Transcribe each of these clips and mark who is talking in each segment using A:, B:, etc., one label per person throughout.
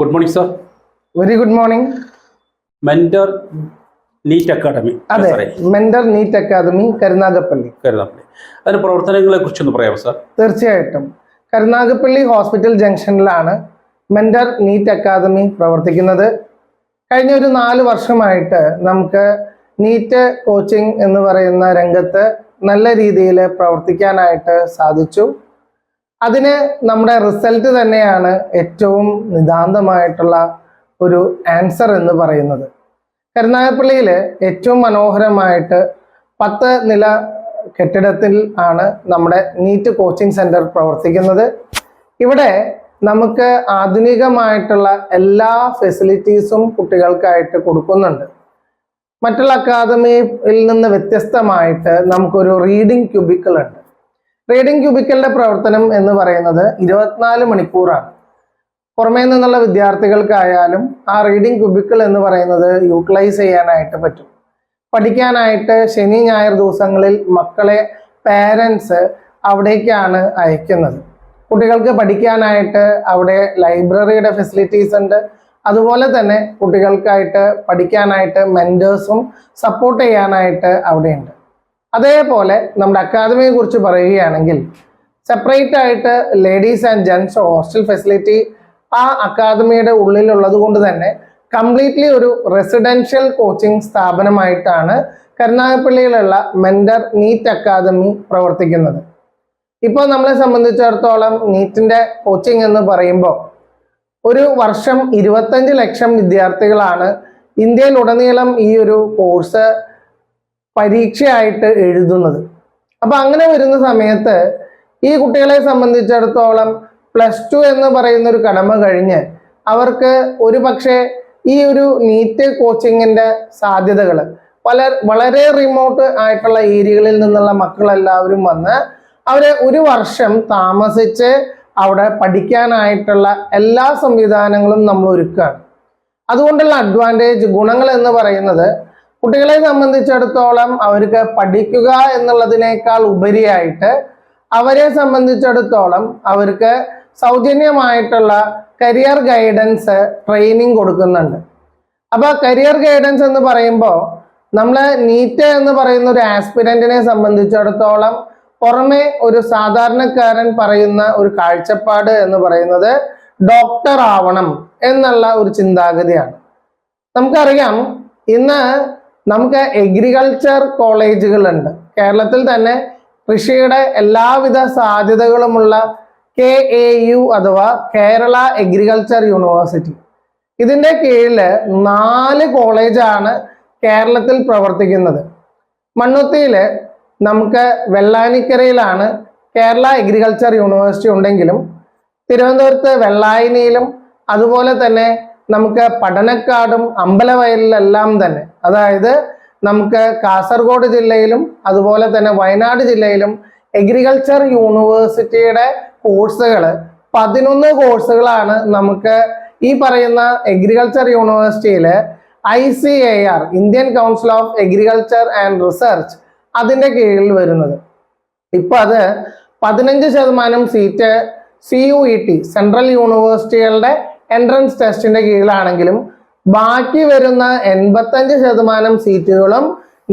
A: Good morning sir
B: very good morning
A: mentor NEET academy
B: അതെ mentor NEET academy Karunagappally.
A: Karunagappally. അതിന്റെ പ്രവർത്തനങ്ങളെ കുറിച്ചൊന്ന് പറയാമോ സാർ
B: തീർച്ചയായിട്ടും. കരുനാഗപ്പള്ളി ഹോസ്പിറ്റൽ ജംഗ്ഷനിലാണ് മെന്റർ നീറ്റ് അക്കാദമി പ്രവർത്തിക്കുന്നത്. കഴിഞ്ഞ ഒരു നാല് വർഷമായിട്ട് നമുക്ക് നീറ്റ് കോച്ചിങ് എന്ന് പറയുന്ന രംഗത്ത് നല്ല രീതിയിൽ പ്രവർത്തിക്കാനായിട്ട് സാധിച്ചു. അതിന് നമ്മുടെ റിസൾട്ട് തന്നെയാണ് ഏറ്റവും നിതാന്തമായിട്ടുള്ള ഒരു ആൻസർ എന്ന് പറയുന്നത്. കരുനാഗപ്പള്ളിയിൽ ഏറ്റവും മനോഹരമായിട്ട് പത്ത് നില കെട്ടിടത്തിൽ ആണ് നമ്മുടെ നീറ്റ് കോച്ചിങ് സെന്റർ പ്രവർത്തിക്കുന്നത്. ഇവിടെ നമുക്ക് ആധുനികമായിട്ടുള്ള എല്ലാ ഫെസിലിറ്റീസും കുട്ടികൾക്കായിട്ട് കൊടുക്കുന്നുണ്ട്. മറ്റുള്ള അക്കാദമിയിൽ നിന്ന് വ്യത്യസ്തമായിട്ട് നമുക്കൊരു റീഡിംഗ് ക്യൂബിക്കിൾ ഉണ്ട് റീഡിംഗ് ക്യൂബിക്കലിന്റെ പ്രവർത്തനം എന്ന് പറയുന്നത് ഇരുപത്തിനാല് മണിക്കൂറാണ്. പുറമേ നിന്നുള്ള വിദ്യാർത്ഥികൾക്കായാലും ആ റീഡിംഗ് ക്യൂബിക്കിൾ എന്ന് പറയുന്നത് യൂട്ടിലൈസ് ചെയ്യാനായിട്ട് പറ്റും. പഠിക്കാനായിട്ട് ശനി ഞായർ ദിവസങ്ങളിൽ മക്കളെ പാരൻസ് അവിടേക്കാണ് അയക്കുന്നത്. കുട്ടികൾക്ക് പഠിക്കാനായിട്ട് അവിടെ ലൈബ്രറിയുടെ ഫെസിലിറ്റീസ് ഉണ്ട്. അതുപോലെ തന്നെ കുട്ടികൾക്കായിട്ട് പഠിക്കാനായിട്ട് മെന്റേഴ്സും സപ്പോർട്ട് ചെയ്യാനായിട്ട് അവിടെയുണ്ട്. അതേപോലെ നമ്മുടെ അക്കാദമിയെ കുറിച്ച് പറയുകയാണെങ്കിൽ സെപ്പറേറ്റ് ആയിട്ട് ladies and gents hostel facility ആ അക്കാദമിയുടെ ഉള്ളിലുള്ളത് കൊണ്ട് തന്നെ കംപ്ലീറ്റ്ലി ഒരു റെസിഡൻഷ്യൽ കോച്ചിങ് സ്ഥാപനമായിട്ടാണ് കരുനാഗപ്പള്ളിയിലുള്ള മെന്റർ നീറ്റ് അക്കാദമി പ്രവർത്തിക്കുന്നത്. ഇപ്പോൾ നമ്മളെ സംബന്ധിച്ചിടത്തോളം നീറ്റിന്റെ കോച്ചിങ് എന്ന് പറയുമ്പോൾ ഒരു വർഷം ഇരുപത്തഞ്ച് ലക്ഷം വിദ്യാർത്ഥികളാണ് ഇന്ത്യയിലുടനീളം ഈ ഒരു കോഴ്സ് പരീക്ഷയായിട്ട് എഴുതുന്നത്. അപ്പൊ അങ്ങനെ വരുന്ന സമയത്ത് ഈ കുട്ടികളെ സംബന്ധിച്ചിടത്തോളം പ്ലസ് ടു എന്ന് പറയുന്ന ഒരു കടമ കഴിഞ്ഞ് അവർക്ക് ഒരു പക്ഷേ ഈ ഒരു നീറ്റ് കോച്ചിങ്ങിന്റെ സാധ്യതകൾ പല വളരെ റിമോട്ട് ആയിട്ടുള്ള ഏരിയകളിൽ നിന്നുള്ള മക്കളെല്ലാവരും വന്ന് അവരെ ഒരു വർഷം താമസിച്ച് അവിടെ പഠിക്കാനായിട്ടുള്ള എല്ലാ സംവിധാനങ്ങളും നമ്മൾ ഒരുക്കുകയാണ് അതുകൊണ്ടുള്ള അഡ്വാന്റേജ് ഗുണങ്ങൾ എന്ന് പറയുന്നത് കുട്ടികളെ സംബന്ധിച്ചിടത്തോളം അവർക്ക് പഠിക്കുക എന്നുള്ളതിനേക്കാൾ ഉപരിയായിട്ട് അവരെ സംബന്ധിച്ചിടത്തോളം അവർക്ക് സൗജന്യമായിട്ടുള്ള കരിയർ ഗൈഡൻസ് ട്രെയിനിങ് കൊടുക്കുന്നുണ്ട്. അപ്പോൾ കരിയർ ഗൈഡൻസ് എന്ന് പറയുമ്പോൾ നമ്മൾ നീറ്റ് എന്ന് പറയുന്ന ഒരു ആസ്പിരന്റിനെ സംബന്ധിച്ചിടത്തോളം പുറമെ ഒരു സാധാരണക്കാരൻ പറയുന്ന ഒരു കാഴ്ചപ്പാട് എന്ന് പറയുന്നത് ഡോക്ടർ ആവണം എന്നുള്ള ഒരു ചിന്താഗതിയാണ്. നമുക്കറിയാം ഇന്ന് നമുക്ക് എഗ്രികൾച്ചർ കോളേജുകളുണ്ട് കേരളത്തിൽ തന്നെ കൃഷിയുടെ എല്ലാവിധ സാധ്യതകളുമുള്ള കെ എ യു അഥവാ കേരള എഗ്രികൾച്ചർ യൂണിവേഴ്സിറ്റി ഇതിന്റെ കീഴിൽ നാല് കോളേജാണ് കേരളത്തിൽ പ്രവർത്തിക്കുന്നത്. മണ്ണുത്തിയിൽ നമുക്ക് വെള്ളാനിക്കരയിലാണ് കേരള എഗ്രികൾച്ചർ യൂണിവേഴ്സിറ്റി ഉണ്ടെങ്കിലും തിരുവനന്തപുരത്ത് വെള്ളായനിയിലും അതുപോലെ തന്നെ നമുക്ക് പഠനക്കാടും അമ്പലവയലിലെല്ലാം തന്നെ. അതായത് നമുക്ക് കാസർഗോഡ് ജില്ലയിലും അതുപോലെ തന്നെ വയനാട് ജില്ലയിലും എഗ്രികൾച്ചർ യൂണിവേഴ്സിറ്റിയുടെ കോഴ്സുകൾ പതിനൊന്ന് കോഴ്സുകളാണ് നമുക്ക് ഈ പറയുന്ന എഗ്രികൾച്ചർ യൂണിവേഴ്സിറ്റിയിൽ I C A R Indian council of agriculture and research അതിന്റെ കീഴിൽ വരുന്നത്. ഇപ്പം അത് പതിനഞ്ച് ശതമാനം seat C U E T central യൂണിവേഴ്സിറ്റികളുടെ entrance ടെസ്റ്റിന്റെ കീഴിലാണെങ്കിലും ബാക്കി വരുന്ന എൺപത്തഞ്ച് ശതമാനം സീറ്റുകളും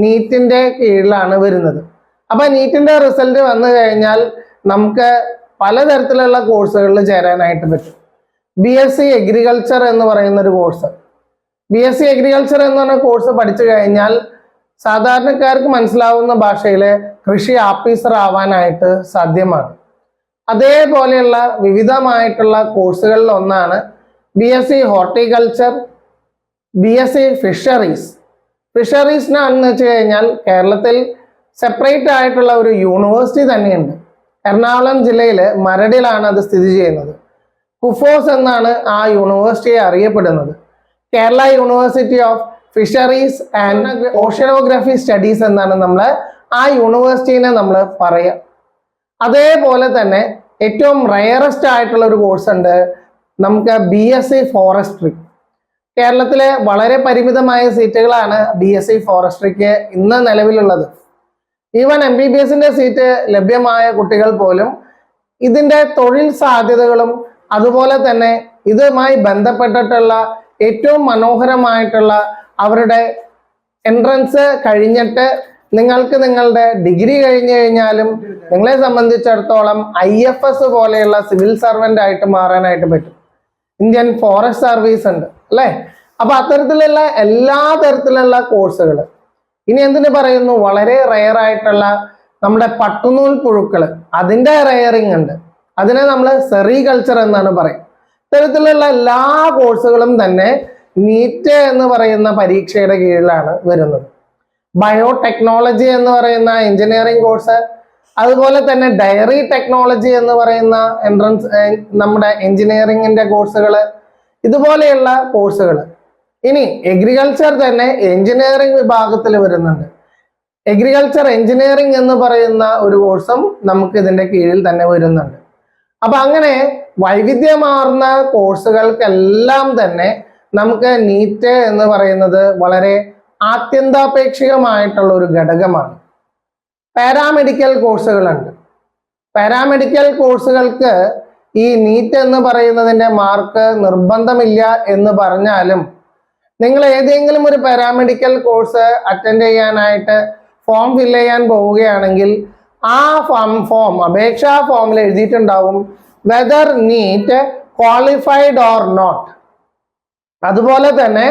B: നീറ്റിന്റെ കീഴിലാണ് വരുന്നത്. അപ്പൊ നീറ്റിന്റെ റിസൾട്ട് വന്നു കഴിഞ്ഞാൽ നമുക്ക് പലതരത്തിലുള്ള കോഴ്സുകളിൽ ചേരാനായിട്ട് പറ്റും. ബി എസ് സി എഗ്രികൾച്ചർ എന്ന് പറയുന്ന ഒരു course B S C agriculture എന്ന് പറഞ്ഞ കോഴ്സ് പഠിച്ചു കഴിഞ്ഞാൽ സാധാരണക്കാർക്ക് മനസ്സിലാവുന്ന ഭാഷയിൽ കൃഷി ആഫീസർ ആവാനായിട്ട് സാധ്യമാണ്. അതേപോലെയുള്ള വിവിധമായിട്ടുള്ള കോഴ്സുകളിൽ ഒന്നാണ് B S C horticulture B S C fisheries ഫിഷറീസിനാണെന്ന് വെച്ച് കഴിഞ്ഞാൽ കേരളത്തിൽ സെപ്പറേറ്റ് ആയിട്ടുള്ള ഒരു യൂണിവേഴ്സിറ്റി തന്നെയുണ്ട്. എറണാകുളം ജില്ലയിൽ മരടിലാണ് അത് സ്ഥിതി ചെയ്യുന്നത്. കുഫോസ് എന്നാണ് ആ യൂണിവേഴ്സിറ്റിയെ അറിയപ്പെടുന്നത്. Kerala university of fisheries and oceanography studies എന്നാണ് നമ്മൾ ആ യൂണിവേഴ്സിറ്റീനെ നമ്മൾ പറയുക അതേപോലെ തന്നെ ഏറ്റവും റയറസ്റ്റ് ആയിട്ടുള്ള ഒരു കോഴ്സ് ഉണ്ട് നമുക്ക് ബി എസ് സി ഫോറസ്ട്രി കേരളത്തിലെ വളരെ പരിമിതമായ സീറ്റുകളാണ് ബി എസ് സി ഫോറസ്ട്രിക്ക് ഇന്ന് നിലവിലുള്ളത്. ഈവൻ എം ബി ബി എസിന്റെ സീറ്റ് ലഭ്യമായ കുട്ടികൾ പോലും ഇതിന്റെ തൊഴിൽ സാധ്യതകളും അതുപോലെ തന്നെ ഇതുമായി ബന്ധപ്പെട്ടിട്ടുള്ള ഏറ്റവും മനോഹരമായിട്ടുള്ള അവരുടെ എൻട്രൻസ് കഴിഞ്ഞിട്ട് നിങ്ങൾക്ക് നിങ്ങളുടെ ഡിഗ്രി കഴിഞ്ഞു കഴിഞ്ഞാലും നിങ്ങളെ സംബന്ധിച്ചിടത്തോളം ഐ എഫ് എസ് പോലെയുള്ള സിവിൽ സർവന്റ് ആയിട്ട് മാറാനായിട്ട് പറ്റും. ഇന്ത്യൻ ഫോറസ്റ്റ് സർവീസ് ഉണ്ട് അല്ലേ? അപ്പൊ അത്തരത്തിലുള്ള എല്ലാ തരത്തിലുള്ള കോഴ്സുകൾ ഇനി എന്തിനു പറയുന്നു? വളരെ റെയർ ആയിട്ടുള്ള നമ്മുടെ പട്ടുനൂൽ പുഴുക്കൾ അതിന്റെ റെയറിങ് ഉണ്ട്. അതിനെ നമ്മൾ സെറികൾച്ചർ എന്നാണ് പറയും ഇത്തരത്തിലുള്ള എല്ലാ കോഴ്സുകളും തന്നെ നീറ്റ് എന്ന് പറയുന്ന പരീക്ഷയുടെ കീഴിലാണ് വരുന്നത്. ബയോടെക്നോളജി എന്ന് പറയുന്ന എഞ്ചിനീയറിംഗ് കോഴ്സ് അതുപോലെ തന്നെ ഡയറി ടെക്നോളജി എന്ന് പറയുന്ന എൻട്രൻസ് നമ്മുടെ എഞ്ചിനീയറിംഗിന്റെ കോഴ്സുകൾ ഇതുപോലെയുള്ള കോഴ്സുകൾ ഇനി എഗ്രികൾച്ചർ തന്നെ എഞ്ചിനീയറിംഗ് വിഭാഗത്തിൽ വരുന്നുണ്ട്. എഗ്രികൾച്ചർ എഞ്ചിനീയറിംഗ് എന്ന് പറയുന്ന ഒരു കോഴ്സും നമുക്ക് ഇതിന്റെ കീഴിൽ തന്നെ വരുന്നുണ്ട്. അപ്പൊ അങ്ങനെ വൈവിധ്യമാർന്ന കോഴ്സുകൾക്കെല്ലാം തന്നെ നമുക്ക് നീറ്റ് എന്ന് പറയുന്നത് വളരെ ആത്യന്താപേക്ഷികമായിട്ടുള്ള ഒരു ഘടകമാണ്. പാരാമെഡിക്കൽ കോഴ്സുകളുണ്ട് പാരാമെഡിക്കൽ കോഴ്സുകൾക്ക് ഈ നീറ്റ് എന്ന് പറയുന്നതിന്റെ മാർക്ക് നിർബന്ധമില്ല എന്ന് പറഞ്ഞാലും നിങ്ങൾ ഏതെങ്കിലും ഒരു പാരാമെഡിക്കൽ കോഴ്സ് അറ്റൻഡ് ചെയ്യാനായിട്ട് ഫോം ഫില്ല് ചെയ്യാൻ പോവുകയാണെങ്കിൽ ആ ഫോം ഫോം അപേക്ഷാ ഫോമിൽ എഴുതിയിട്ടുണ്ടാവും whether NEET qualified or not അതുപോലെ തന്നെ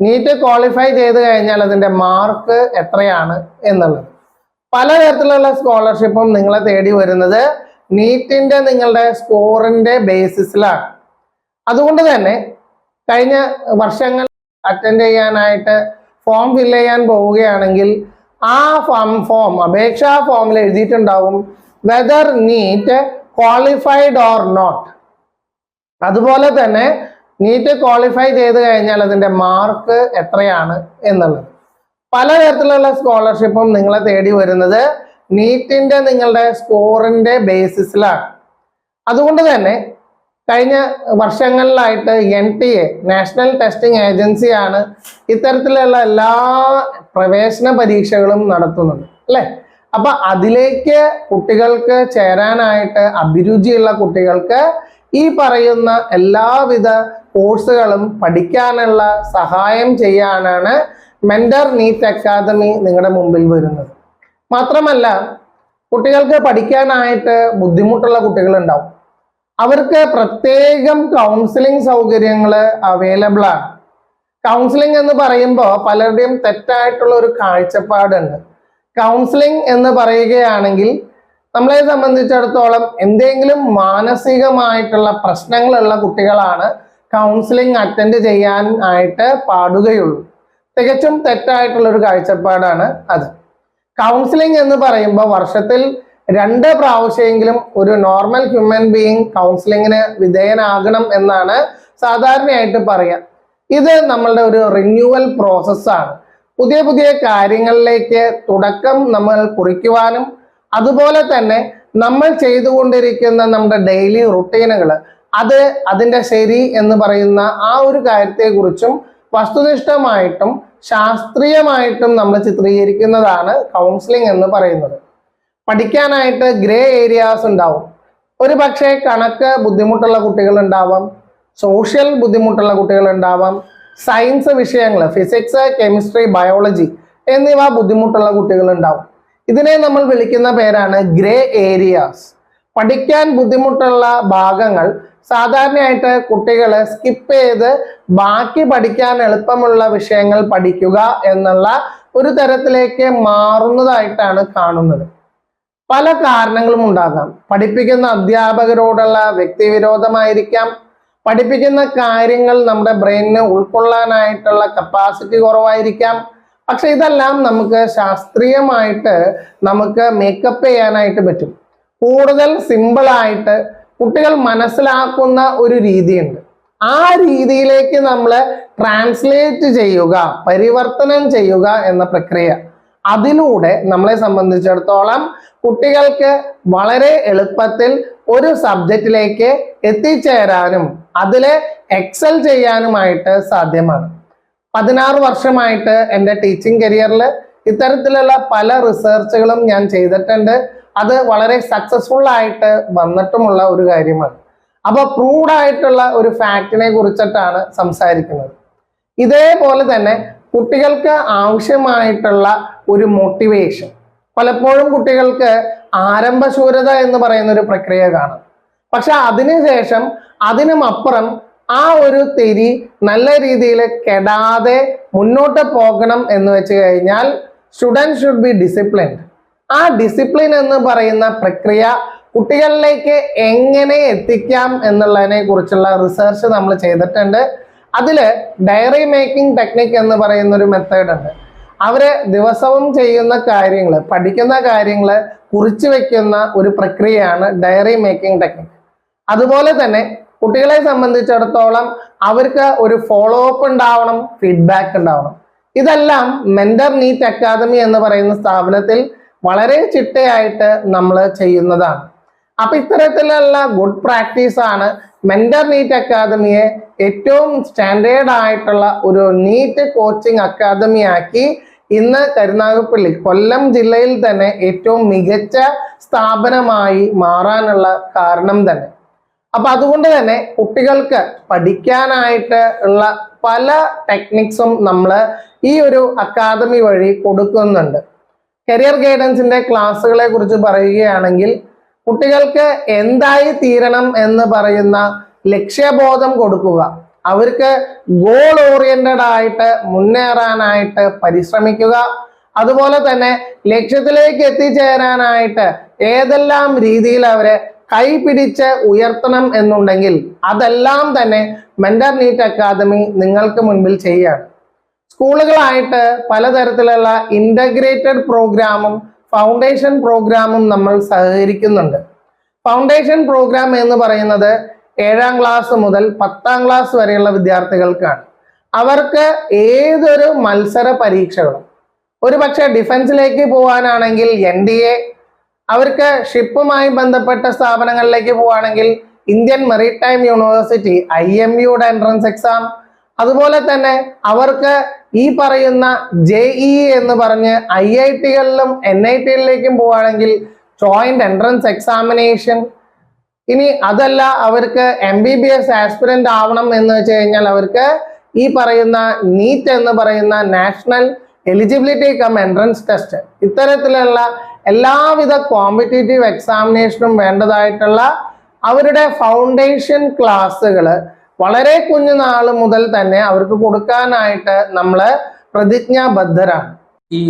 B: നീറ്റ് ക്വാളിഫൈ ചെയ്ത് കഴിഞ്ഞാൽ അതിന്റെ മാർക്ക് എത്രയാണ് എന്നുള്ളത്. പലതരത്തിലുള്ള സ്കോളർഷിപ്പും നിങ്ങളെ തേടി വരുന്നത് നീറ്റിന്റെ നിങ്ങളുടെ സ്കോറിന്റെ ബേസിസിലാണ് അതുകൊണ്ട് തന്നെ കഴിഞ്ഞ വർഷങ്ങൾ അറ്റൻഡ് ചെയ്യാനായിട്ട് ഫോം ഫില്ല് ചെയ്യാൻ പോവുകയാണെങ്കിൽ ആ ഫോം ഫോം അപേക്ഷാ ഫോമിൽ എഴുതിയിട്ടുണ്ടാവും whether NEET qualified or not അതുപോലെ തന്നെ നീറ്റ് ക്വാളിഫൈ ചെയ്ത് കഴിഞ്ഞാൽ അതിന്റെ മാർക്ക് എത്രയാണ് എന്നുള്ളത്. പലതരത്തിലുള്ള സ്കോളർഷിപ്പും നിങ്ങളെ തേടി വരുന്നത് നീറ്റിന്റെ നിങ്ങളുടെ സ്കോറിന്റെ ബേസിസിലാണ് അതുകൊണ്ട് തന്നെ കഴിഞ്ഞ വർഷങ്ങളിലായിട്ട് N T A national testing ഏജൻസിയാണ് ഇത്തരത്തിലുള്ള എല്ലാ പ്രവേശന പരീക്ഷകളും നടത്തുന്നത് അല്ലേ? അപ്പൊ അതിലേക്ക് കുട്ടികൾക്ക് ചേരാനായിട്ട് അഭിരുചിയുള്ള കുട്ടികൾക്ക് ഈ പറയുന്ന എല്ലാവിധ കോഴ്സുകളും പഠിക്കാനുള്ള സഹായം ചെയ്യാനാണ് മെന്റർ നീറ്റ് അക്കാദമി നിങ്ങളുടെ മുമ്പിൽ വരുന്നത്. മാത്രമല്ല കുട്ടികൾക്ക് പഠിക്കാനായിട്ട് ബുദ്ധിമുട്ടുള്ള കുട്ടികളുണ്ടാവും. അവർക്ക് പ്രത്യേകം കൗൺസിലിംഗ് സൗകര്യങ്ങൾ അവൈലബിൾ ആണ്. കൗൺസിലിംഗ് എന്ന് പറയുമ്പോൾ പലരുടെയും തെറ്റായിട്ടുള്ള ഒരു കാഴ്ചപ്പാടുണ്ട്. കൗൺസിലിംഗ് എന്ന് പറയുകയാണെങ്കിൽ നമ്മളെ സംബന്ധിച്ചിടത്തോളം എന്തെങ്കിലും മാനസികമായിട്ടുള്ള പ്രശ്നങ്ങളുള്ള കുട്ടികളാണ് കൗൺസിലിംഗ് അറ്റൻഡ് ചെയ്യാൻ ആയിട്ട് പാടുകയുള്ളൂ. തികച്ചും തെറ്റായിട്ടുള്ള ഒരു കാഴ്ചപ്പാടാണ് അത്. കൗൺസിലിംഗ് എന്ന് പറയുമ്പോൾ വർഷത്തിൽ രണ്ട് പ്രാവശ്യമെങ്കിലും ഒരു നോർമൽ ഹ്യൂമൻ ബീയിങ് കൗൺസിലിങ്ങിന് വിധേയനാകണം എന്നാണ് സാധാരണയായിട്ട് പറയുക ഇത് നമ്മളുടെ ഒരു റിന്യൂവൽ പ്രോസസ്സാണ് പുതിയ പുതിയ കാര്യങ്ങളിലേക്ക് തുടക്കം നമ്മൾ കുറിക്കുവാനും അതുപോലെ തന്നെ നമ്മൾ ചെയ്തുകൊണ്ടിരിക്കുന്ന നമ്മുടെ ഡെയിലി റുട്ടീനുകൾ അത് അതിന്റെ ശരി എന്ന് പറയുന്ന ആ ഒരു കാര്യത്തെക്കുറിച്ചും വസ്തുനിഷ്ഠമായിട്ടും ശാസ്ത്രീയമായിട്ടും നമ്മൾ ചിത്രീകരിക്കുന്നതാണ് കൗൺസിലിംഗ് എന്ന് പറയുന്നത്. പഠിക്കാനായിട്ട് ഗ്രേ ഏരിയാസ് ഉണ്ടാവും. ഒരു പക്ഷേ കണക്ക് ബുദ്ധിമുട്ടുള്ള കുട്ടികൾ ഉണ്ടാവാം സോഷ്യൽ ബുദ്ധിമുട്ടുള്ള കുട്ടികൾ ഉണ്ടാവാം സയൻസ് വിഷയങ്ങൾ ഫിസിക്സ് കെമിസ്ട്രി ബയോളജി എന്നിവ ബുദ്ധിമുട്ടുള്ള കുട്ടികൾ ഉണ്ടാവും. ഇതിനെ നമ്മൾ വിളിക്കുന്ന പേരാണ് ഗ്രേ ഏരിയാസ് പഠിക്കാൻ ബുദ്ധിമുട്ടുള്ള ഭാഗങ്ങൾ സാധാരണയായിട്ട് കുട്ടികൾ സ്കിപ്പ് ചെയ്ത് ബാക്കി പഠിക്കാൻ എളുപ്പമുള്ള വിഷയങ്ങൾ പഠിക്കുക എന്നുള്ള ഒരു തരത്തിലേക്ക് മാറുന്നതായിട്ടാണ് കാണുന്നത്. പല കാരണങ്ങളും ഉണ്ടാകാം. പഠിപ്പിക്കുന്ന അധ്യാപകരോടുള്ള വ്യക്തിവിരോധമായിരിക്കാം. പഠിപ്പിക്കുന്ന കാര്യങ്ങൾ നമ്മുടെ ബ്രെയിനിന് ഉൾക്കൊള്ളാനായിട്ടുള്ള കപ്പാസിറ്റി കുറവായിരിക്കാം. പക്ഷെ ഇതെല്ലാം നമുക്ക് ശാസ്ത്രീയമായിട്ട് നമുക്ക് മേക്കപ്പ് ചെയ്യാനായിട്ട് പറ്റും. കൂടുതൽ സിമ്പിളായിട്ട് കുട്ടികൾ മനസ്സിലാക്കുന്ന ഒരു രീതിയുണ്ട്. ആ രീതിയിലേക്ക് നമ്മൾ ട്രാൻസ്ലേറ്റ് ചെയ്യുക പരിവർത്തനം ചെയ്യുക എന്ന പ്രക്രിയ. അതിലൂടെ നമ്മളെ സംബന്ധിച്ചിടത്തോളം കുട്ടികൾക്ക് വളരെ എളുപ്പത്തിൽ ഒരു സബ്ജക്റ്റിലേക്ക് എത്തിച്ചേരാനും അതിൽ എക്സൽ ചെയ്യാനുമായിട്ട് സാധ്യമാണ്. പതിനാറ് വർഷമായിട്ട് എന്റെ ടീച്ചിങ് കരിയറിൽ ഇത്തരത്തിലുള്ള പല റിസർച്ചുകളും ഞാൻ ചെയ്തിട്ടുണ്ട്. അത് വളരെ സക്സസ്ഫുൾ ആയിട്ട് വന്നിട്ടുമുള്ള ഒരു കാര്യമാണ്. അപ്പൊ പ്രൂവ്ഡ് ആയിട്ടുള്ള ഒരു ഫാക്റ്റിനെ കുറിച്ചിട്ടാണ് സംസാരിക്കുന്നത്. ഇതേപോലെ തന്നെ കുട്ടികൾക്ക് ആവശ്യമായിട്ടുള്ള ഒരു മോട്ടിവേഷൻ പലപ്പോഴും കുട്ടികൾക്ക് ആരംഭശൂരത എന്ന് പറയുന്ന ഒരു പ്രക്രിയ കാണാം. പക്ഷെ അതിനുശേഷം അതിനുമപ്പുറം ആ ഒരു തെരി നല്ല രീതിയിൽ കെടാതെ മുന്നോട്ട് പോകണം എന്ന് വെച്ച് കഴിഞ്ഞാൽ സ്റ്റുഡന്റ് ഷുഡ് ബി ഡിസിപ്ലിൻഡ് ആ ഡിസിപ്ലിൻ എന്ന് പറയുന്ന പ്രക്രിയ കുട്ടികളിലേക്ക് എങ്ങനെ എത്തിക്കാം എന്നുള്ളതിനെ കുറിച്ചുള്ള റിസർച്ച് നമ്മൾ ചെയ്തിട്ടുണ്ട്. അതിൽ ഡയറി മേക്കിംഗ് ടെക്നിക് എന്ന് പറയുന്ന ഒരു മെത്തേഡ് ഉണ്ട്. അവർ ദിവസവും ചെയ്യുന്ന കാര്യങ്ങൾ പഠിക്കുന്ന കാര്യങ്ങൾ കുറിച്ചു വെക്കുന്ന ഒരു പ്രക്രിയയാണ് ഡയറി മേക്കിംഗ് ടെക്നിക് അതുപോലെ തന്നെ കുട്ടികളെ സംബന്ധിച്ചിടത്തോളം അവർക്ക് ഒരു ഫോളോ അപ്പ് ഉണ്ടാവണം ഫീഡ്ബാക്ക് ഉണ്ടാവണം. ഇതെല്ലാം മെന്റർ നീറ്റ് അക്കാദമി എന്ന് പറയുന്ന സ്ഥാപനത്തിൽ വളരെ ചിട്ടയായിട്ട് നമ്മൾ ചെയ്യുന്നതാണ്. അപ്പൊ ഇത്തരത്തിലുള്ള ഗുഡ് പ്രാക്ടീസ് ആണ് മെന്റർ നീറ്റ് അക്കാദമിയെ ഏറ്റവും സ്റ്റാൻഡേർഡ് ആയിട്ടുള്ള ഒരു നീറ്റ് കോച്ചിങ് അക്കാദമി ആക്കി ഇന്ന് കരുനാഗപ്പള്ളി കൊല്ലം ജില്ലയിൽ തന്നെ ഏറ്റവും മികച്ച സ്ഥാപനമായി മാറാനുള്ള കാരണം തന്നെ. അപ്പൊ അതുകൊണ്ട് തന്നെ കുട്ടികൾക്ക് പഠിക്കാനായിട്ട് ഉള്ള പല ടെക്നിക്സും നമ്മൾ ഈ ഒരു അക്കാദമി വഴി കൊടുക്കുന്നുണ്ട്. കരിയർ ഗൈഡൻസിന്റെ ക്ലാസ്സുകളെ കുറിച്ച് പറയുകയാണെങ്കിൽ കുട്ടികൾക്ക് എന്തായി തീരണം എന്ന് പറയുന്ന ലക്ഷ്യബോധം കൊടുക്കുക. അവർക്ക് ഗോൾ ഓറിയന്റഡ് ആയിട്ട് മുന്നേറാനായിട്ട് പരിശ്രമിക്കുക. അതുപോലെ തന്നെ ലക്ഷ്യത്തിലേക്ക് എത്തിച്ചേരാനായിട്ട് ഏതെല്ലാം രീതിയിൽ അവരെ കൈപിടിച്ച് ഉയർത്തണം എന്നുണ്ടെങ്കിൽ അതെല്ലാം തന്നെ മെന്റർ നീറ്റ് അക്കാദമി നിങ്ങൾക്ക് മുൻപിൽ ചെയ്യാണ് സ്കൂളുകളായിട്ട് പലതരത്തിലുള്ള ഇന്റഗ്രേറ്റഡ് പ്രോഗ്രാമും ഫൗണ്ടേഷൻ പ്രോഗ്രാമും നമ്മൾ സഹകരിക്കുന്നുണ്ട്. ഫൗണ്ടേഷൻ പ്രോഗ്രാം എന്ന് പറയുന്നത് ഏഴാം ക്ലാസ് മുതൽ പത്താം ക്ലാസ് വരെയുള്ള വിദ്യാർത്ഥികൾക്കാണ്. അവർക്ക് ഏതൊരു മത്സര പരീക്ഷകളും ഒരു പക്ഷേ ഡിഫൻസിലേക്ക് പോകാനാണെങ്കിൽ എൻ ഡി എ അവർക്ക് ഷിപ്പുമായി ബന്ധപ്പെട്ട സ്ഥാപനങ്ങളിലേക്ക് പോവുകയാണെങ്കിൽ Indian maritime university I M യുടെ എൻട്രൻസ് എക്സാം അതുപോലെ തന്നെ അവർക്ക് ഈ പറയുന്ന ജെ ഇ എന്ന് പറഞ്ഞ് ഐ ഐ ടികളിലും എൻ ഐ ടികളിലേക്കും പോവുകയാണെങ്കിൽ ജോയിന്റ് എൻട്രൻസ് എക്സാമിനേഷൻ ഇനി അതല്ല അവർക്ക് M B B S aspirant ആവണം എന്ന് വെച്ച് കഴിഞ്ഞാൽ അവർക്ക് ഈ പറയുന്ന നീറ്റ് എന്ന് പറയുന്ന national eligibility cum entrance test ഇത്തരത്തിലുള്ള എല്ലാവിധ കോമ്പറ്റേറ്റീവ് എക്സാമിനേഷനും വേണ്ടതായിട്ടുള്ള അവരുടെ ഫൗണ്ടേഷൻ ക്ലാസ്സുകൾ വളരെ കുഞ്ഞു നാൾ മുതൽ തന്നെ അവർക്ക് കൊടുക്കാനായിട്ട് നമ്മൾ പ്രതിജ്ഞാബദ്ധരാണ്.
A: ഈ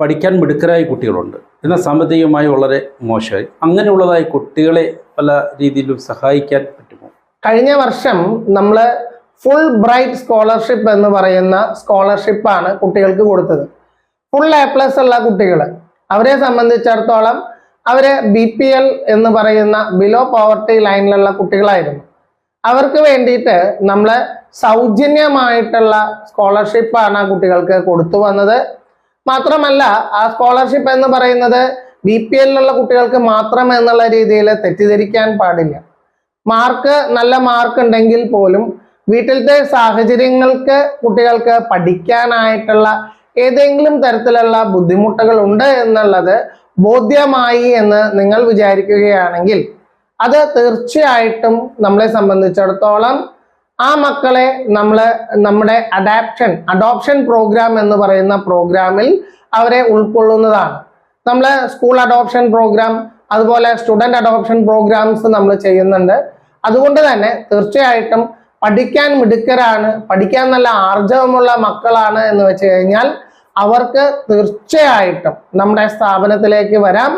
A: പഠിക്കാൻ മിടുക്കരായ കുട്ടികളുണ്ട്. എന്നാൽ സാമ്പത്തികമായി വളരെ മോശമായി. അങ്ങനെയുള്ളതായ കുട്ടികളെ പല രീതിയിലും സഹായിക്കാൻ പറ്റുമോ?
B: കഴിഞ്ഞ വർഷം നമ്മൾ ഫുൾ ബ്രൈറ്റ് സ്കോളർഷിപ്പ് എന്ന് പറയുന്ന സ്കോളർഷിപ്പാണ് കുട്ടികൾക്ക് കൊടുത്തത്. ഫുൾ എ പ്ലസ് ഉള്ള കുട്ടികൾ അവരെ സംബന്ധിച്ചിടത്തോളം അവർ ബി പി എൽ എന്ന് പറയുന്ന ബിലോ പോവർട്ടി ലൈനിലുള്ള കുട്ടികളായിരുന്നു. അവർക്ക് വേണ്ടിയിട്ട് നമ്മൾ സൗജന്യമായിട്ടുള്ള സ്കോളർഷിപ്പാണ് ആ കുട്ടികൾക്ക് കൊടുത്തു വന്നത്. മാത്രമല്ല ആ സ്കോളർഷിപ്പ് എന്ന് പറയുന്നത് ബി പി എല്ലിലുള്ള കുട്ടികൾക്ക് മാത്രം എന്നുള്ള രീതിയിൽ തെറ്റിദ്ധരിക്കാൻ പാടില്ല. മാർക്ക് നല്ല മാർക്ക് ഉണ്ടെങ്കിൽ പോലും വീട്ടിലത്തെ സാഹചര്യങ്ങൾക്ക് കുട്ടികൾക്ക് പഠിക്കാനായിട്ടുള്ള ഏതെങ്കിലും തരത്തിലുള്ള ബുദ്ധിമുട്ടുകൾ ഉണ്ട് എന്നുള്ളത് ബോധ്യമായി എന്ന് നിങ്ങൾ വിചാരിക്കുകയാണെങ്കിൽ അത് തീർച്ചയായിട്ടും നമ്മളെ സംബന്ധിച്ചിടത്തോളം ആ മക്കളെ നമ്മൾ നമ്മുടെ അഡാപ്ഷൻ അഡോപ്ഷൻ പ്രോഗ്രാം എന്ന് പറയുന്ന പ്രോഗ്രാമിൽ അവരെ ഉൾക്കൊള്ളുന്നതാണ്. നമ്മൾ സ്കൂൾ അഡോപ്ഷൻ പ്രോഗ്രാം അതുപോലെ സ്റ്റുഡന്റ് അഡോപ്ഷൻ പ്രോഗ്രാംസ് നമ്മൾ ചെയ്യുന്നുണ്ട്. അതുകൊണ്ട് തന്നെ തീർച്ചയായിട്ടും പഠിക്കാൻ മിടുക്കരാണ് പഠിക്കാൻ നല്ല ആർജവമുള്ള മക്കളാണ് എന്ന് വെച്ച് കഴിഞ്ഞാൽ അവർക്ക് തീർച്ചയായിട്ടും നമ്മുടെ സ്ഥാപനത്തിലേക്ക് വരാം.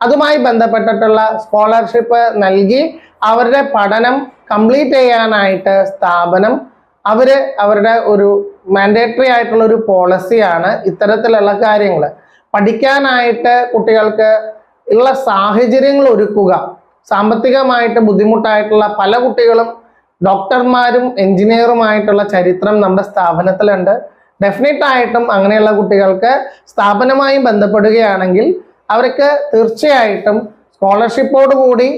B: അതുമായി ബന്ധപ്പെട്ടിട്ടുള്ള സ്കോളർഷിപ്പ് നൽകി അവരുടെ പഠനം കംപ്ലീറ്റ് ചെയ്യാനായിട്ട് സ്ഥാപനം അവർ അവരുടെ ഒരു മാൻഡേറ്ററി ആയിട്ടുള്ള ഒരു പോളിസിയാണ് ഇത്തരത്തിലുള്ള കാര്യങ്ങൾ പഠിക്കാനായിട്ട് കുട്ടികൾക്ക് ഉള്ള സാഹചര്യങ്ങൾ ഒരുക്കുക. സാമ്പത്തികമായിട്ട് ബുദ്ധിമുട്ടായിട്ടുള്ള പല കുട്ടികളും ഡോക്ടർമാരും എഞ്ചിനീയറുമായിട്ടുള്ള ചരിത്രം നമ്മുടെ സ്ഥാപനത്തിലുണ്ട്. ഡെഫിനറ്റ് ആയിട്ടും അങ്ങനെയുള്ള കുട്ടികൾക്ക് സ്ഥാപനമായും ബന്ധപ്പെടുകയാണെങ്കിൽ അവർക്ക് തീർച്ചയായിട്ടും സ്കോളർഷിപ്പോട് കൂടി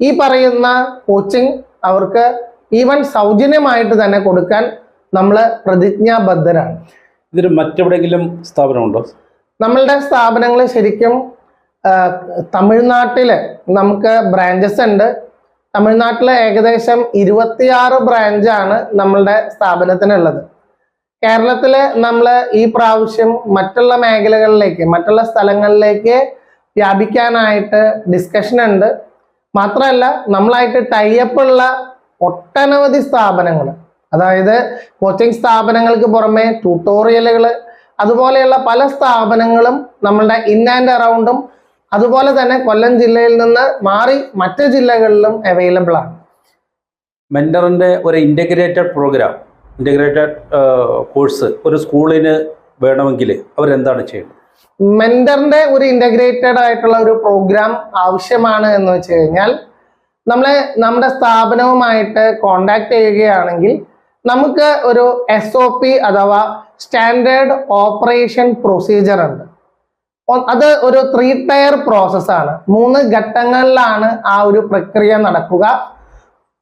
B: ഈ പറയുന്ന കോച്ചിങ് അവർക്ക് ഈവൻ സൗജന്യമായിട്ട് തന്നെ കൊടുക്കാൻ നമ്മൾ പ്രതിജ്ഞാബദ്ധരാണ്.
A: ഇതിന് മറ്റെവിടെയെങ്കിലും സ്ഥാപനമുണ്ടോ?
B: നമ്മളുടെ സ്ഥാപനങ്ങൾ ശരിക്കും തമിഴ്നാട്ടിൽ നമുക്ക് ബ്രാഞ്ചസ് ഉണ്ട്. തമിഴ്നാട്ടിലെ ഏകദേശം ഇരുപത്തിയാറ് ബ്രാഞ്ചാണ് നമ്മളുടെ സ്ഥാപനത്തിനുള്ളത്. കേരളത്തിൽ നമ്മൾ ഈ പ്രാവശ്യം മറ്റുള്ള മേഖലകളിലേക്ക് മറ്റുള്ള സ്ഥലങ്ങളിലേക്ക് വ്യാപിക്കാനായിട്ട് ഡിസ്കഷൻ ഉണ്ട്. മാത്രമല്ല നമ്മളായിട്ട് ടൈപ്പ് ഉള്ള ഒട്ടനവധി സ്ഥാപനങ്ങൾ അതായത് കോച്ചിങ് സ്ഥാപനങ്ങൾക്ക് പുറമെ ട്യൂട്ടോറിയലുകൾ അതുപോലെയുള്ള പല സ്ഥാപനങ്ങളും നമ്മളുടെ ഇൻ ആൻഡ് അറൗണ്ടും അതുപോലെ തന്നെ കൊല്ലം ജില്ലയിൽ നിന്ന് മാറി മറ്റ് ജില്ലകളിലും അവൈലബിൾ ആണ്.
A: മെന്ററിന്റെ ഒരു ഇന്റഗ്രേറ്റഡ് പ്രോഗ്രാം ഇന്റഗ്രേറ്റഡ് കോഴ്സ് ഒരു സ്കൂളിന് വേണമെങ്കിൽ അവരെന്താണ് ചെയ്യുന്നത്
B: മെന്ററിന്റെ ഒരു ഇന്റഗ്രേറ്റഡ് ആയിട്ടുള്ള ഒരു പ്രോഗ്രാം ആവശ്യമാണ് എന്ന് വെച്ച് കഴിഞ്ഞാൽ നമ്മളെ നമ്മുടെ സ്ഥാപനവുമായിട്ട് കോണ്ടാക്ട് ചെയ്യുകയാണെങ്കിൽ നമുക്ക് ഒരു എസ് ഒ പി അഥവാ സ്റ്റാൻഡേർഡ് ഓപ്പറേഷൻ പ്രൊസീജിയർ ഉണ്ട്. അത് ഒരു ത്രീ ടയർ പ്രോസസ്സാണ് മൂന്ന് ഘട്ടങ്ങളിലാണ് ആ ഒരു പ്രക്രിയ നടക്കുക.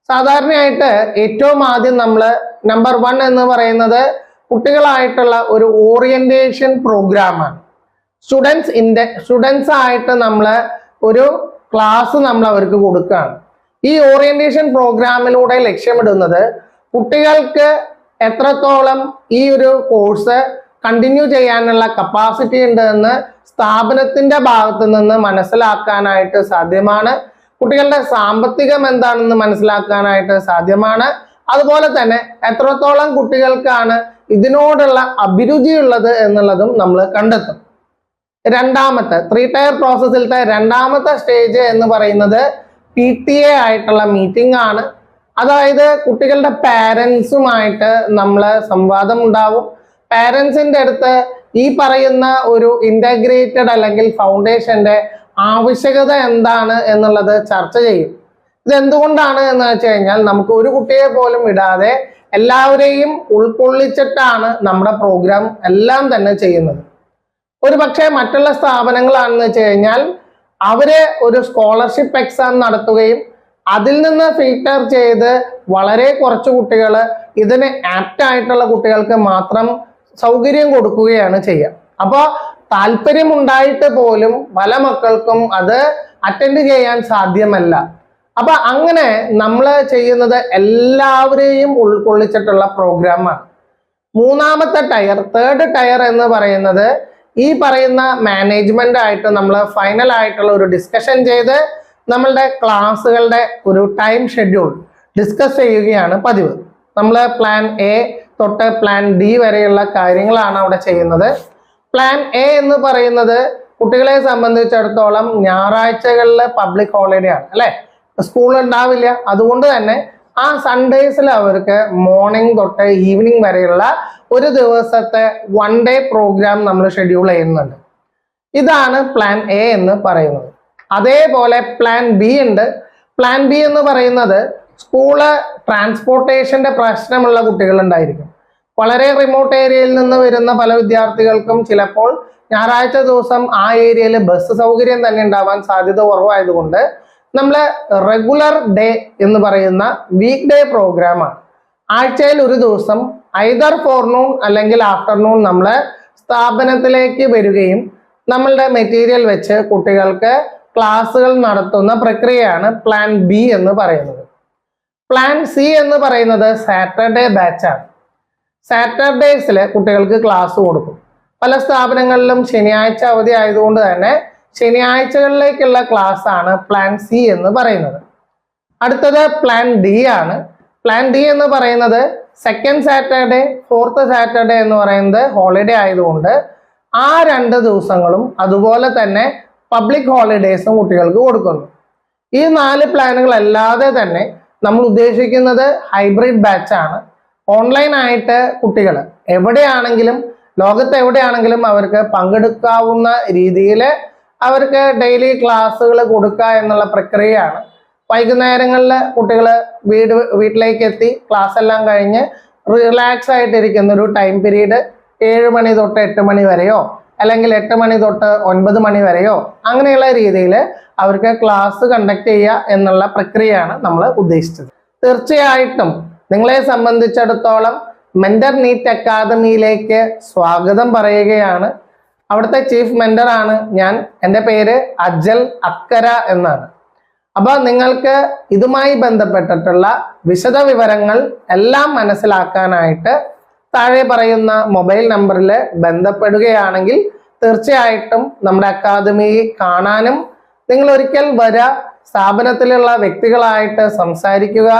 B: സാധാരണയായിട്ട് ഏറ്റവും ആദ്യം നമ്മൾ നമ്പർ വൺ എന്ന് പറയുന്നത് കുട്ടികളായിട്ടുള്ള ഒരു ഓറിയന്റേഷൻ പ്രോഗ്രാമാണ് സ്റ്റുഡൻസ് ഇൻഡ സ്റ്റുഡൻസ് ആയിട്ട് നമ്മൾ ഒരു ക്ലാസ് നമ്മൾ അവർക്ക് കൊടുക്കുകയാണ്. ഈ ഓറിയന്റേഷൻ പ്രോഗ്രാമിലൂടെ ലക്ഷ്യമിടുന്നത് കുട്ടികൾക്ക് എത്രത്തോളം ഈ ഒരു കോഴ്സ് കണ്ടിന്യൂ ചെയ്യാനുള്ള കപ്പാസിറ്റി ഉണ്ട് എന്ന് സ്ഥാപനത്തിന്റെ ഭാഗത്ത് നിന്ന് മനസ്സിലാക്കാനായിട്ട് സാധ്യമാണ്. കുട്ടികളുടെ സാമ്പത്തികം എന്താണെന്ന് മനസ്സിലാക്കാനായിട്ട് സാധ്യമാണ്. അതുപോലെ തന്നെ എത്രത്തോളം കുട്ടികൾക്കാണ് ഇതിനോടുള്ള അഭിരുചിയുള്ളത് എന്നുള്ളതും നമ്മൾ കണ്ടെത്തും. രണ്ടാമത്തെ ത്രീ ടയർ പ്രോസസ്സിലത്തെ രണ്ടാമത്തെ സ്റ്റേജ് എന്ന് പറയുന്നത് പി ടി എ ആയിട്ടുള്ള മീറ്റിംഗ് ആണ്. അതായത് കുട്ടികളുടെ പാരൻസുമായിട്ട് നമ്മൾ സംവാദം ഉണ്ടാവും. പാരൻസിന്റെ അടുത്ത് ഈ പറയുന്ന ഒരു ഇന്റഗ്രേറ്റഡ് അല്ലെങ്കിൽ ഫൗണ്ടേഷന്റെ ആവശ്യകത എന്താണ് എന്നുള്ളത് ചർച്ച ചെയ്യും. ഇതെന്തുകൊണ്ടാണ് എന്ന് വെച്ച് കഴിഞ്ഞാൽ നമുക്ക് ഒരു കുട്ടിയെ പോലും ഇടാതെ എല്ലാവരെയും ഉൾക്കൊള്ളിച്ചിട്ടാണ് നമ്മുടെ പ്രോഗ്രാം എല്ലാം തന്നെ ചെയ്യുന്നത്. ഒരു പക്ഷേ മറ്റുള്ള സ്ഥാപനങ്ങളാണെന്ന് വെച്ച് കഴിഞ്ഞാൽ അവർ ഒരു സ്കോളർഷിപ്പ് എക്സാം നടത്തുകയും അതിൽ നിന്ന് ഫിൽട്ടർ ചെയ്ത് വളരെ കുറച്ച് കുട്ടികൾ ഇതിന് ആപ്റ്റ് ആയിട്ടുള്ള കുട്ടികൾക്ക് മാത്രം സൗകര്യം കൊടുക്കുകയാണ് ചെയ്യുക. അപ്പോൾ താല്പര്യമുണ്ടായിട്ട് പോലും പല മക്കൾക്കും അത് അറ്റൻഡ് ചെയ്യാൻ സാധ്യമല്ല. അപ്പൊ അങ്ങനെ നമ്മൾ ചെയ്യുന്നത് എല്ലാവരെയും ഉൾക്കൊള്ളിച്ചിട്ടുള്ള പ്രോഗ്രാമാണ് മൂന്നാമത്തെ ടയർ തേർഡ് ടയർ എന്ന് പറയുന്നത് ഈ പറയുന്ന മാനേജ്മെന്റ് ആയിട്ട് നമ്മൾ ഫൈനൽ ആയിട്ടുള്ള ഒരു ഡിസ്കഷൻ ചെയ്ത് നമ്മളുടെ ക്ലാസ്സുകളുടെ ഒരു ടൈം ഷെഡ്യൂൾ ഡിസ്കസ് ചെയ്യുകയാണ് പതിവ്. നമ്മൾ പ്ലാൻ എ തൊട്ട് പ്ലാൻ ഡി വരെയുള്ള കാര്യങ്ങളാണ് അവിടെ ചെയ്യുന്നത്. പ്ലാൻ എ എന്ന് പറയുന്നത് കുട്ടികളെ സംബന്ധിച്ചിടത്തോളം ഞായറാഴ്ചകളിൽ പബ്ലിക് ഹോളിഡേ ആണ് അല്ലേ? സ്കൂൾ ഉണ്ടാവില്ല. അതുകൊണ്ട് തന്നെ ആ സൺഡേസിൽ അവർക്ക് മോർണിംഗ് തൊട്ട് ഈവനിങ് വരെയുള്ള ഒരു ദിവസത്തെ വൺ ഡേ പ്രോഗ്രാം നമ്മൾ ഷെഡ്യൂൾ ചെയ്യുന്നുണ്ട്. ഇതാണ് പ്ലാൻ എ എന്ന് പറയുന്നത്. അതേപോലെ പ്ലാൻ ബി ഉണ്ട്. പ്ലാൻ ബി എന്ന് പറയുന്നത് സ്കൂൾ ട്രാൻസ്പോർട്ടേഷന്റെ പ്രശ്നമുള്ള കുട്ടികളുണ്ടായിരിക്കും വളരെ റിമോട്ട് ഏരിയയിൽ നിന്ന് വരുന്ന പല വിദ്യാർത്ഥികൾക്കും ചിലപ്പോൾ ഞായറാഴ്ച ദിവസം ആ ഏരിയയിൽ ബസ് സൗകര്യം തന്നെ ഉണ്ടാവാൻ സാധ്യത കുറവായതുകൊണ്ട് നമ്മൾ റെഗുലർ ഡേ എന്ന് പറയുന്ന വീക്ക് ഡേ പ്രോഗ്രാമാണ് ആഴ്ചയിൽ ഒരു ദിവസം ഐദർ ഫോർനൂൺ അല്ലെങ്കിൽ ആഫ്റ്റർനൂൺ നമ്മൾ സ്ഥാപനത്തിലേക്ക് വരികയും നമ്മളുടെ മെറ്റീരിയൽ വെച്ച് കുട്ടികൾക്ക് ക്ലാസ്സുകൾ നടത്തുന്ന പ്രക്രിയയാണ് പ്ലാൻ ബി എന്ന് പറയുന്നത്. പ്ലാൻ സി എന്ന് പറയുന്നത് സാറ്റർഡേ ബാച്ചാണ് സാറ്റർഡേസിൽ കുട്ടികൾക്ക് ക്ലാസ് കൊടുക്കും. പല സ്ഥാപനങ്ങളിലും ശനിയാഴ്ച അവധി ആയതുകൊണ്ട് തന്നെ ശനിയാഴ്ചകളിലേക്കുള്ള ക്ലാസ് ആണ് പ്ലാൻ സി എന്ന് പറയുന്നത്. അടുത്തത് പ്ലാൻ ഡി ആണ്. പ്ലാൻ ഡി എന്ന് പറയുന്നത് സെക്കൻഡ് സാറ്റർഡേ ഫോർത്ത് സാറ്റർഡേ എന്ന് പറയുന്നത് ഹോളിഡേ ആയതുകൊണ്ട് ആ രണ്ട് ദിവസങ്ങളും അതുപോലെ തന്നെ പബ്ലിക് ഹോളിഡേസും കുട്ടികൾക്ക് കൊടുക്കുന്നു. ഈ നാല് പ്ലാനുകൾ അല്ലാതെ തന്നെ നമ്മൾ ഉദ്ദേശിക്കുന്നത് ഹൈബ്രിഡ് ബാച്ച് ആണ്. ഓൺലൈൻ ആയിട്ട് കുട്ടികൾ എവിടെയാണെങ്കിലും ലോകത്ത് എവിടെയാണെങ്കിലും അവർക്ക് പങ്കെടുക്കാവുന്ന രീതിയിൽ അവർക്ക് ഡെയിലി ക്ലാസ്സുകൾ കൊടുക്കുക എന്നുള്ള പ്രക്രിയയാണ്. വൈകുന്നേരങ്ങളിൽ കുട്ടികൾ വീട് വീട്ടിലേക്ക് എത്തി ക്ലാസ് എല്ലാം കഴിഞ്ഞ് റിലാക്സ് ആയിട്ടിരിക്കുന്ന ഒരു ടൈം പീരീഡ് ഏഴ് മണി തൊട്ട് എട്ട് മണി വരെയോ അല്ലെങ്കിൽ എട്ട് മണി തൊട്ട് ഒൻപത് മണി വരെയോ അങ്ങനെയുള്ള രീതിയിൽ അവർക്ക് ക്ലാസ് കണ്ടക്ട് ചെയ്യുക എന്നുള്ള പ്രക്രിയയാണ് നമ്മൾ ഉദ്ദേശിച്ചത്. തീർച്ചയായിട്ടും നിങ്ങളെ സംബന്ധിച്ചിടത്തോളം മെന്റർ നീറ്റ് അക്കാദമിയിലേക്ക് സ്വാഗതം പറയുകയാണ്. അവിടുത്തെ ചീഫ് മെന്റർ ആണ് ഞാൻ. എന്റെ പേര് അജൽ അക്കര എന്നാണ്. അപ്പോൾ നിങ്ങൾക്ക് ഇതുമായി ബന്ധപ്പെട്ടിട്ടുള്ള വിശദ വിവരങ്ങൾ എല്ലാം മനസ്സിലാക്കാനായിട്ട് താഴെ പറയുന്ന മൊബൈൽ നമ്പറിൽ ബന്ധപ്പെടുകയാണെങ്കിൽ തീർച്ചയായിട്ടും നമ്മുടെ അക്കാദമി കാണാനും നിങ്ങൾ ഒരിക്കൽ വര സ്ഥാപനത്തിലുള്ള വ്യക്തികളായിട്ട് സംസാരിക്കുക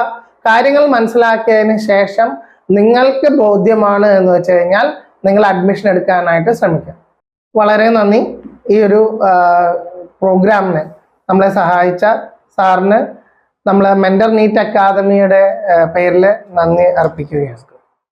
B: കാര്യങ്ങൾ മനസ്സിലാക്കിയതിന് ശേഷം നിങ്ങൾക്ക് ബോധ്യമാണ് എന്ന് വെച്ച് കഴിഞ്ഞാൽ നിങ്ങൾ അഡ്മിഷൻ എടുക്കാനായിട്ട് ശ്രമിക്കാം. വളരെ നന്ദി. ഈ ഒരു പ്രോഗ്രാമിന് നമ്മളെ സഹായിച്ച സാറിന് നമ്മളെ മെന്റർ നീറ്റ് അക്കാദമിയുടെ പേരിൽ നന്ദി അർപ്പിക്കുകയാണ്.